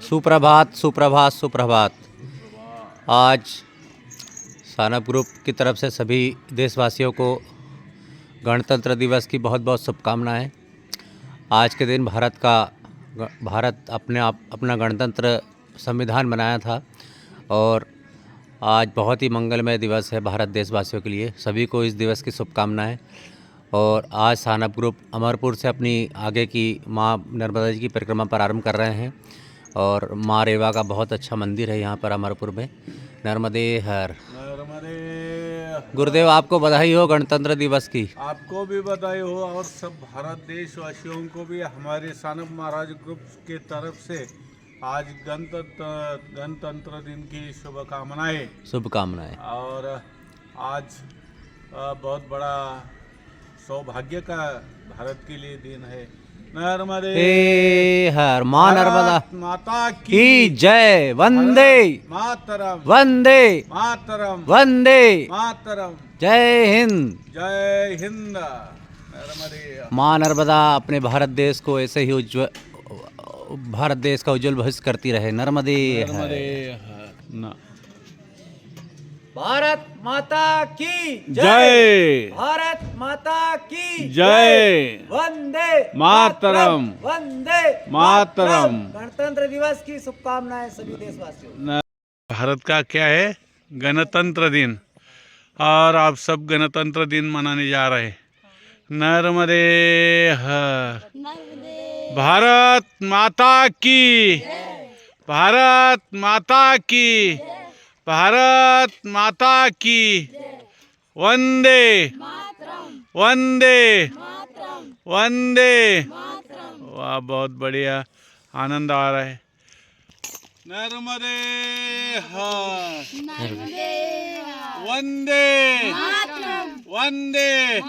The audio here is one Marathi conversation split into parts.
सुप्रभात सुप्रभात सुप्रभात। आज सानप ग्रुप की तरफ़ से सभी देशवासियों को गणतंत्र दिवस की बहुत बहुत शुभकामनाएँ। आज के दिन भारत का भारत अपने आप, अपना गणतंत्र संविधान बनाया था और आज बहुत ही मंगलमय दिवस है भारत देशवासियों के लिए। सभी को इस दिवस की शुभकामनाएँ। और आज सानप ग्रुप अमरपुर से अपनी आगे की माँ नर्मदा जी की परिक्रमा प्रारंभ कर रहे हैं और माँ रेवा का बहुत अच्छा मंदिर है यहाँ पर अमरपुर में। नर्मदे हर। गुरुदेव आपको बधाई हो गणतंत्र दिवस की। आपको भी बधाई हो और सब भारत देशवासियों को भी हमारे सानप महाराज ग्रुप के तरफ़ से आज गणतंत्र गणतंत्र दिन की शुभकामनाएँ। शुभकामनाएँ। और आज बहुत बड़ा सौभाग्य का भारत के लिए दिन है। नर्मदे। हे हर माँ नर्मदा माता की जय। वंदे। मातरम। वंदे। मातरम। वंदे। मातरम। जय हिंद। जय हिंद। माँ नर्मदा अपने भारत देश को ऐसे ही उज्जवल भारत देश का उज्जवल भविष्य करती रहे। नर्मदे। नर्मदे। न भारत माता की जय। भारत माता की जय। वंदे मातरम। वंदे मातरम। गणतंत्र दिवस की शुभकामनाएँ सभी देशवासियों। भारत का क्या है? गणतंत्र दिन। और आप सब गणतंत्र दिन मनाने जा रहे हैं। नर्मदे हर। भारत माता की। भारत माता की। भारत माता की। वंदे। वंदे। वंदे। वाह बहुत बढ़िया। आनंद आ रहा है। नर्मदे वंदे। वंदे।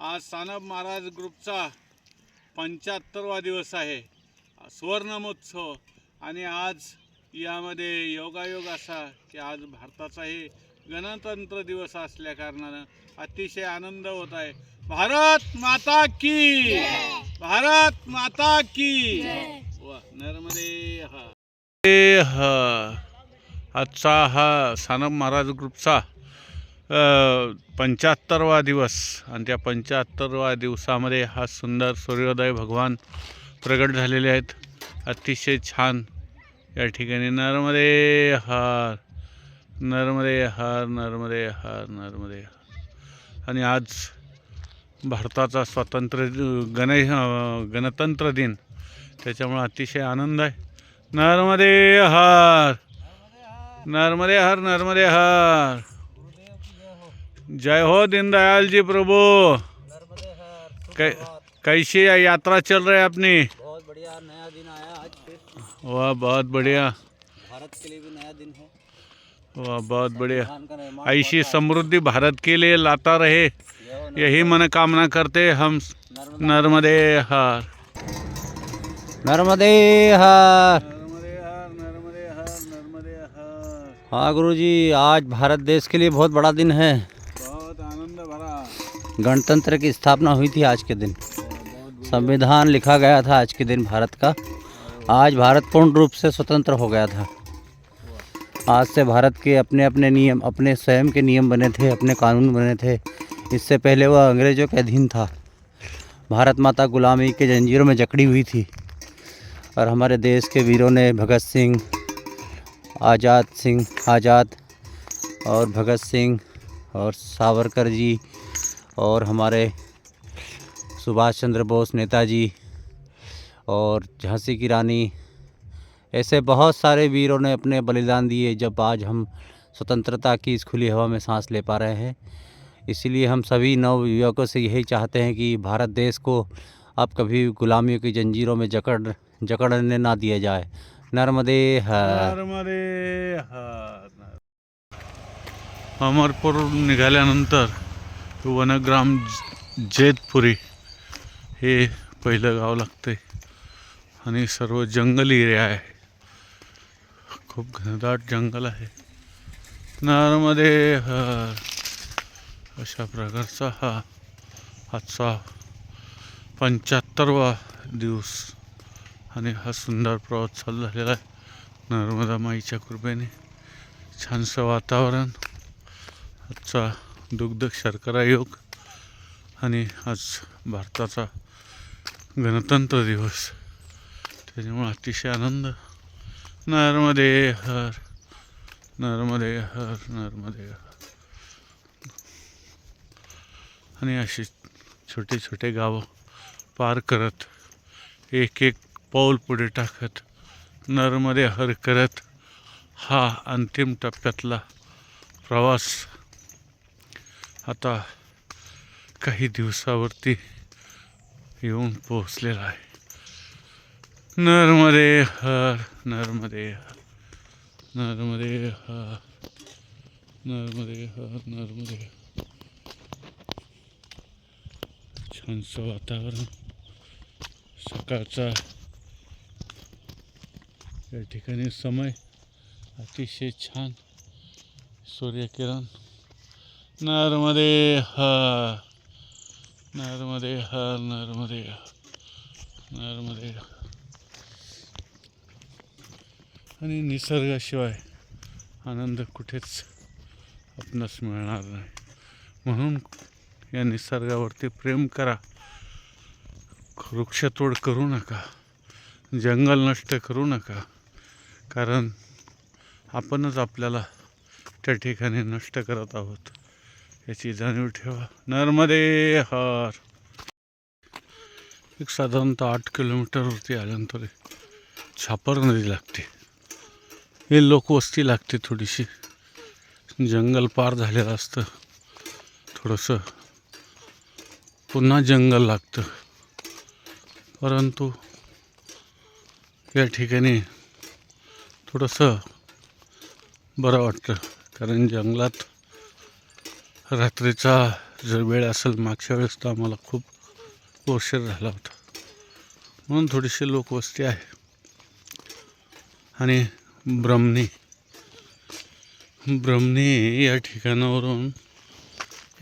आज सानप महाराज ग्रुपचा पंच्याहत्तरवा दिवस आहे. सुवर्ण महोत्सव आणि आज यामध्ये योगायोग असा की आज भारताचा हे गणतंत्र दिवस असल्या कारणानं अतिशय आनंद होत आहे. भारत माता की! भारत माता की! वा नर्मदे हा. आजचा हा सानप महाराज ग्रुपचा पंच्याहत्तरवा दिवस. आणि त्या पंच्याहत्तरवा दिवसामध्ये हा सुंदर सूर्योदय भगवान प्रगट झालेले आहेत. अतिशय छान या ठिकाणी नर्मदे हार नर्मदे हार नर्मदे हार नर्मदे हार. आणि आज भारताचा स्वातंत्र्य गण गणतंत्र दिन. त्याच्यामुळे अतिशय आनंद आहे. नर्मदे हार नर्मदे हर नर्मदे हर. जय हो दीनदयाल जी प्रभु कै, कैसी है यात्रा चल रही है अपनी? बहुत बढ़िया वाह बहुत बढ़िया। भारत के लिए भी नया दिन है। वाह बहुत बढ़िया। ऐसी समृद्धि भारत के लिए लाता रहे। यही मनोकामना करते हम। नर्मदे। हार। नर्मदे हर। नर्मदे हार नर्मदे हार नर्मदे हार। हाँ गुरुजी आज भारत देश के लिए बहुत बड़ा दिन है। बहुत आनंद भरा। गणतंत्र की स्थापना हुई थी आज के दिन। संविधान लिखा गया था आज के दिन भारत का। आज भारत पूर्ण रूप से स्वतंत्र हो गया था। आज से भारत के अपने अपने नियम, अपने स्वयं के नियम बने थे, अपने कानून बने थे। इससे पहले वह अंग्रेज़ों के अधीन था। भारत माता गुलामी के जंजीरों में जकड़ी हुई थी। और हमारे देश के वीरों ने भगत सिंह, आज़ाद सिंह, आज़ाद और भगत सिंह और सावरकर जी और हमारे सुभाष चंद्र बोस नेताजी और झांसी की रानी। ऐसे बहुत सारे वीरों ने अपने बलिदान दिए, जब आज हम स्वतंत्रता की इस खुली हवा में सांस ले पा रहे हैं। इसीलिए हम सभी नव युवकों से यही चाहते हैं कि भारत देश को अब कभी गुलामियों की जंजीरों में जकड़, जकड़ने ना दिया जाए। नर्मदे हर। नर्मदे हार। अमरपूर निघाल्यानंतर वनग्राम जेतपुरी हे पहिलं गाव लागते आणि सर्व जंगल एरिया आहे. खूप घनदाट जंगल आहे. नर्मदे अशा प्रकारचा हा आजचा पंच्याहत्तरवा दिवस आणि हा सुंदर प्रवास चालू झालेला आहे. नर्मदा माईच्या कृपेने छानसं वातावरण आजचा दुग्ध शर्करा योग आणि आज भारताचा गणतंत्र दिवस. त्याच्यामुळे अतिशय आनंद. नर्मदे हर नर्मदे हर नर्मदे हर. आणि अशी छोटे छोटे गावं पार करत एक एक पाऊल पुढे टाकत नर्मदे हर करत हा अंतिम टप्प्यातला प्रवास. आता काही दिवसावरती येऊन पोहोचलेला आहे. नर्मदे हर नर्मदे हर नर्मदे हर नर्मदे हर नर्मदे छानसं वातावरण सकाळचा या ठिकाणी समय अतिशय छान सूर्यकिरण नर्मदे हर नर्मदे हर नर्मदे हर नर्मदे हर. आणि निसर्गाशिवाय आनंद कुठेच आपणास मिळणार नाही. म्हणून या निसर्गावरती प्रेम करा. वृक्षतोड करू नका. जंगल नष्ट करू नका. कारण आपणच आपल्याला त्या ठिकाणी नष्ट करत आहोत. याची जाणीव ठेवा. नर्मदे हर. एक साधारणतः आठ किलोमीटरवरती आल्यानंतर छापर नदी लागते. हे लोकवस्ती लागते थोडीशी. जंगल पार झालेलं असतं. थोडंसं. पुन्हा जंगल लागतं. परंतु या ठिकाणी थोडंसं बरं वाटतं. कारण जंगलात रात्रीचा जर वेळ असेल मागच्या वेळेस तर आम्हाला खूप उशीर झाला होता. म्हणून थोडीशी लोकवस्ती आहे. आणि ब्रह्मणे ब्रह्मणे या ठिकाणावरून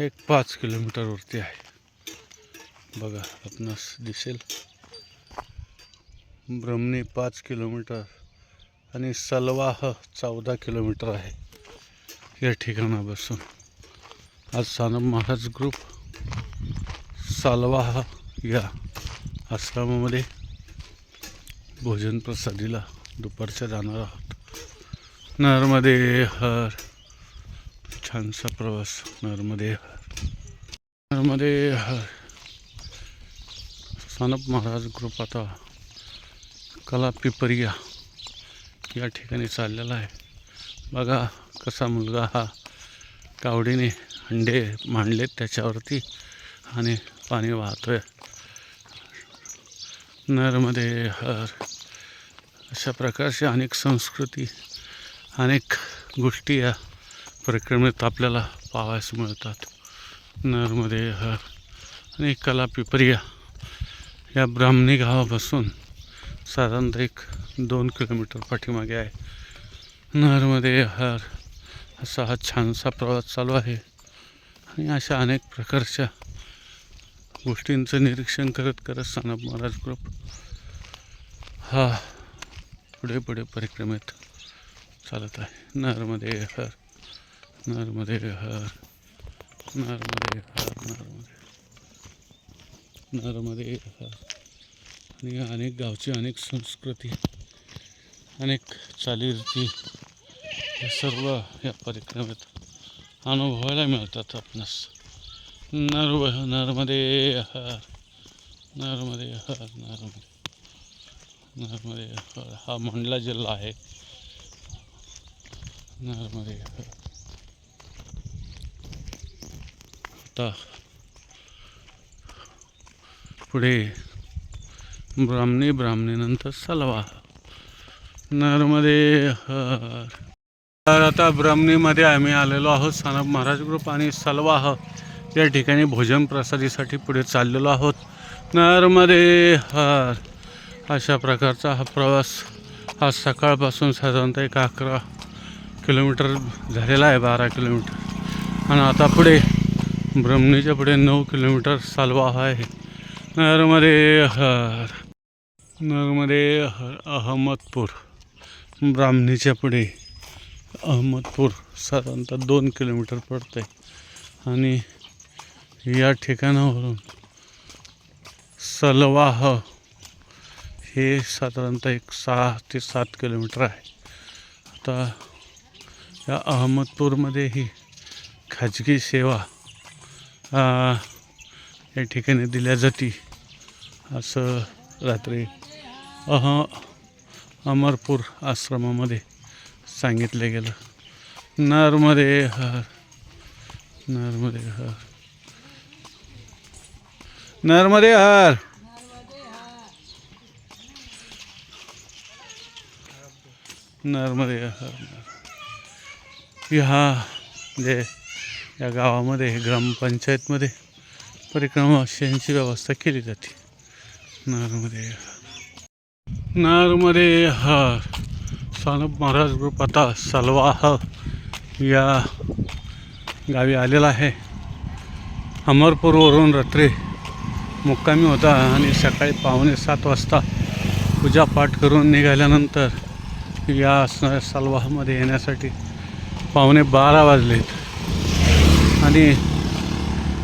एक पाच किलोमीटरवरती आहे. बघा आपणास दिसेल. ब्रह्मणे पाच किलोमीटर आणि सलवाह चौदा किलोमीटर आहे या ठिकाणापासून. आज सानब महाराज ग्रुप सालवाह या आश्रमामध्ये भोजन प्रसादीला दुपारच्या जाणार आहोत. नर्मदे हर. छानसा प्रवास नर्मदे हर. नर्मदे हर. सानप महाराज ग्रुप आता कला पिपरिया या ठिकाणी चाललेला आहे. बघा कसा मुलगा हा. कावडीने अंडे मांडलेत त्याच्यावरती आणि पाणी वाहतोय. नर्मदे हर. अशा प्रकारच्या अनेक संस्कृती अनेक गोष्टी या प्रक्रमेत आपल्याला पाहावयास मिळतात. नर्मदे हर आणि कला पिपरिया या ब्राह्मणी गावापासून साधारणतः एक दोन किलोमीटर पाठीमागे आहे. नर्मदे हर असा हा छानसा प्रवास चालू आहे. आणि अशा अनेक प्रकारच्या गोष्टींचं निरीक्षण करत करत सानप महाराज ग्रुप हा पुढे पुढे परिक्रमेत चालत आहे. नर्मदे हर नर्मदे हर नर्मदे हर नर्मदे नर्मदे हर. आणि अनेक गावची अनेक संस्कृती अनेक चालीरीती हे सर्व या परिक्रमेत अनुभवायला मिळतात आपणास. नर्व नर्मदे हर नर्मदे हर नर्मदे नर्मदे हर हा मंडला जिल्हा आहे. नर्मदे आता पुढे ब्राह्मणी ब्राह्मणीनंतर सलवा. नर्मदे हर तर आता ब्राह्मणीमध्ये आम्ही आलेलो आहोत. सानप महाराज ग्रुप आणि सलवाह या ठिकाणी भोजन प्रसादीसाठी पुढे चाललेलो आहोत. नर्मदे हर अशा प्रकारचा हा प्रवास आज सकाळपासून साधारणतः एक अकरा किलोमीटर झालेला आहे बारा किलोमीटर. आणि आता पुढे ब्रह्मणीच्या पुढे नऊ किलोमीटर सालवाह आहे. नर्मदे हर नरमध्ये अहमदपूर. ब्राह्मणीच्या पुढे अहमदपूर साधारणतः दोन किलोमीटर पडतं आहे आणि या ठिकाणावरून सलवाह हे साधारणतः एक सहा ते सात किलोमीटर आहे. आता या अहमदपूरमध्ये ही खाजगी सेवा या ठिकाणी दिल्या जाती. असं रात्री अह अमरपूर आश्रमामध्ये सांगितलं गेलं. नरमध्ये हर नरमध्ये हर. नरमध्ये हर. नर्मदे ह्या म्हणजे या गावामध्ये ग्रामपंचायतमध्ये परिक्रमा व्यवस्था केली जाते. नर्मदे नर्मदे हर. सानप महाराज ग्रुप आता सलवाह या गावी आलेला आहे. अमरपूरवरून रात्री मुक्कामी होता आणि सकाळी पावणे सात वाजता पूजापाठ करून निघाल्यानंतर या असणाऱ्या सलवाहमध्ये येण्यासाठी पावणे बारा वाजलेत आणि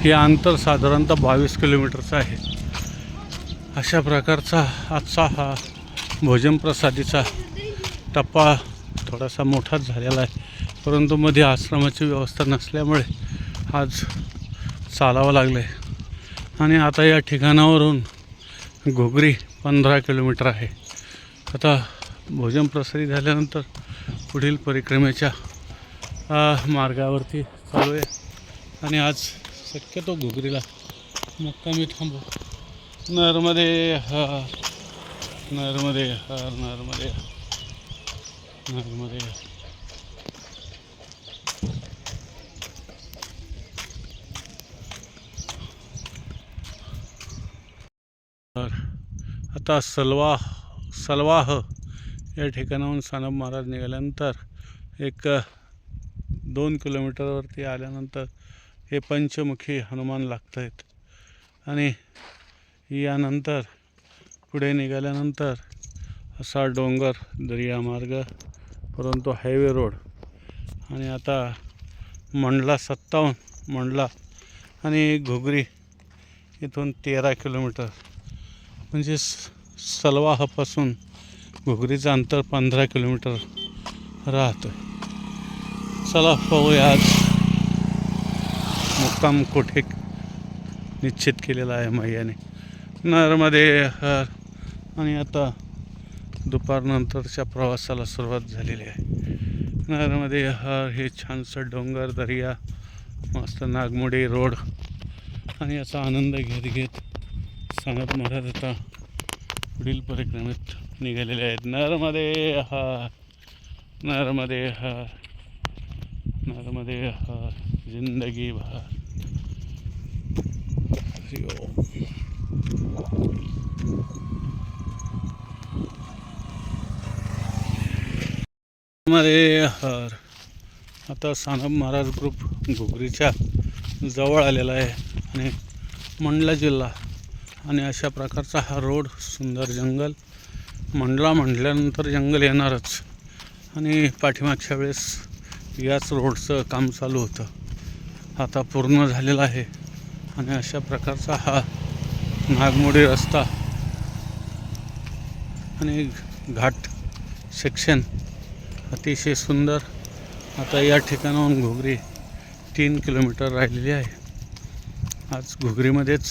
हे अंतर साधारणतः बावीस किलोमीटरचं आहे. अशा प्रकारचा आजचा हा भोजन प्रसादीचा टप्पा थोडासा मोठाच झालेला आहे. परंतु मध्ये आश्रमाची व्यवस्था नसल्यामुळे आज चालावं लागलं आहे आणि आता या ठिकाणावरून घोगरी पंधरा किलोमीटर आहे. आता भोजन प्रसारित झाल्यानंतर पुढील परिक्रमेच्या मार्गावरती चालू आहे आणि आज शक्यतो घुगरीला मुक्कामी थांबू. नरमध्ये हर नरमध्ये हर नरमध्ये नरमध्ये आता सलवाह सलवाह या ठिकाणाहून सानप महाराज निघाल्यानंतर एक दोन किलोमीटरवरती आल्यानंतर हे पंचमुखी हनुमान लागत आहेत आणि यानंतर पुढे निघाल्यानंतर असा डोंगर दर्या मार्ग परंतु हायवे रोड आणि आता मंडला सत्तावन्न मंडला आणि घुगरी इथून तेरा किलोमीटर म्हणजे स- सलवाहापासून घुगरीचं अंतर पंधरा किलोमीटर राहतं चला पाहूया आज मुक्काम कोठे निश्चित केलेला आहे मैयाने. नरमध्ये हर. आणि आता दुपारनंतरच्या प्रवासाला सुरुवात झालेली आहे. नरमध्ये हर हे छानसं डोंगर दर्या मस्त नागमोडी रोड. आणि याचा आनंद घेत घेत सांगत महाराज आता पुढील परिक्रमेत निघालेले आहेत. नर्मदे हर नर्मदे हर नर्मदे हर जिंदगी भर नर्मदे हार हर आता सानप महाराज ग्रुप घुगरीच्या जवळ आलेला आहे आणि मंडला जिल्हा. आणि अशा प्रकारचा हा रोड सुंदर जंगल. मंडला म्हटल्यानंतर जंगल येणारच. आणि पाठीमागच्या वेळेस याच रोडचं काम चालू होतं. आता पूर्ण झालेलं आहे. आणि अशा प्रकारचा हा नागमोडी रस्ता आणि घाट सेक्शन अतिशय सुंदर. आता या ठिकाणाहून घुगरी तीन किलोमीटर राहिलेली आहे. आज घुगरीमध्येच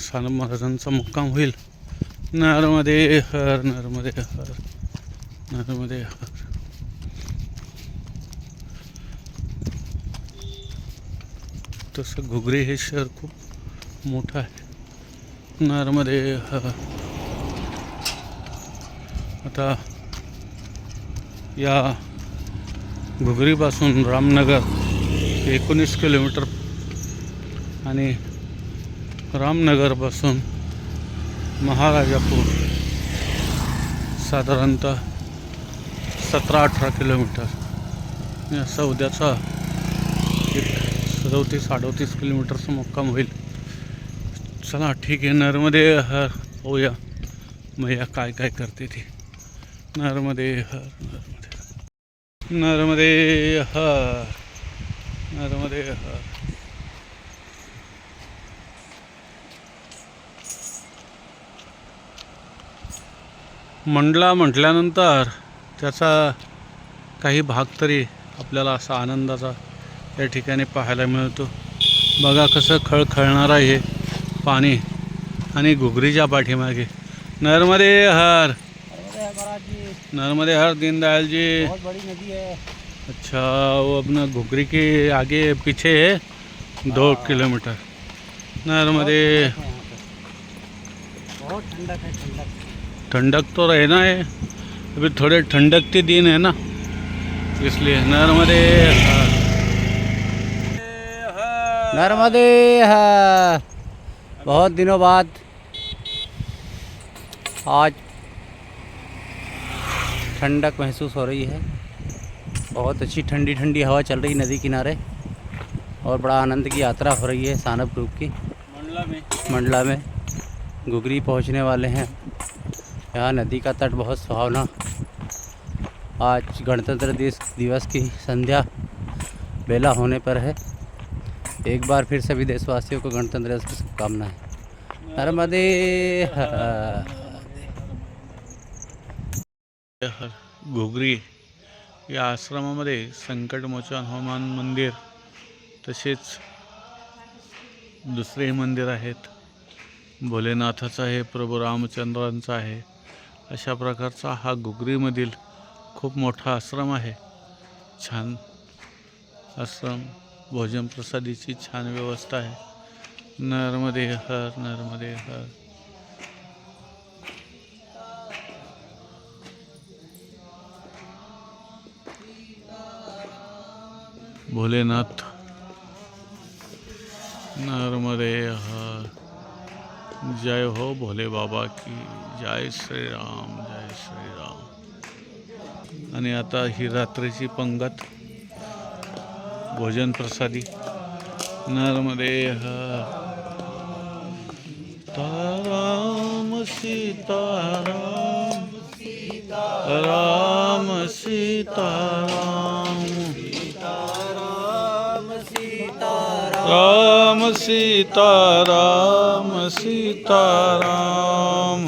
सानप महाराजांचा मुक्काम होईल. नर्मदे हर नर्मदे हर नर्मदे हर। तसं घुगरी हे शहर खूप मोठं आहे. नर्मदे हर। आता या घुगरीपासून रामनगर एकोणीस किलोमीटर आणि रामनगरपासून महाराजापूर. साधारणतः सतरा अठरा किलोमीटर. या सौद्याचा उद्याचा एक सदोतीस अडोतीस किलोमीटरचा मुक्काम होईल. चला ठीक आहे. नर्मदे हर होऊया मैया काय काय करते ती? नर्मदे हर नर्मदे. नर्मदे हर. नर्मदे हर. मंडला म्हटल्यानंतर त्याचा काही भाग तरी आपल्याला असा आनंदाचा या ठिकाणी पाहायला मिळतो. बघा कसं खळखळणार आहे पाणी आणि घुगरीच्या पाठीमागे. नर्मदे हर. नर्मदे हर दीनदयाल जी बहुत बड़ी नदी है। अच्छा वो अपना घुगरी के आगे पीछे है दो किलोमीटर। नर्मदे। बहुत ठंडक है ठंडक। ठंडक तो रहना है। अभी थोड़े ठंडक के दिन है ना। इसलिए नर्मदे नर्मदे बहुत दिनों बाद आज ठंडक महसूस हो रही है। बहुत अच्छी ठंडी ठंडी हवा चल रही नदी किनारे। और बड़ा आनंद की यात्रा हो रही है सानप ग्रुप की। मंडला में। मंडला में गुगरी पहुँचने वाले हैं। यहाँ नदी का तट बहुत सुहावना। आज गणतंत्र दिवस दिवस की संध्या बेला होने पर है। एक बार फिर सभी देशवासियों को गणतंत्र दिवस की शुभकामनाएँ। नर्मदे घुगरी या आश्रमामध्ये संकटमोचन हनुमान मंदिर, तसेच दुसरेही मंदिर आहेत. भोलेनाथाचं आहे, प्रभू रामचंद्रांचं आहे. अशा प्रकारचा हा घुगरीमधील खूप मोठा आश्रम आहे. छान आश्रम भोजन प्रसादीची छान व्यवस्था आहे. नर्मदे हर नर्मदे हर भोलेनाथ नर्मदे हर जय हो भोले बाबा की जय श्रीराम जय श्रीराम. आणि आता ही रात्रीची पंगत भोजन प्रसादी. नर्मदे राम ताराम सीताराम. राम सीताराम. राम सीता राम सीता राम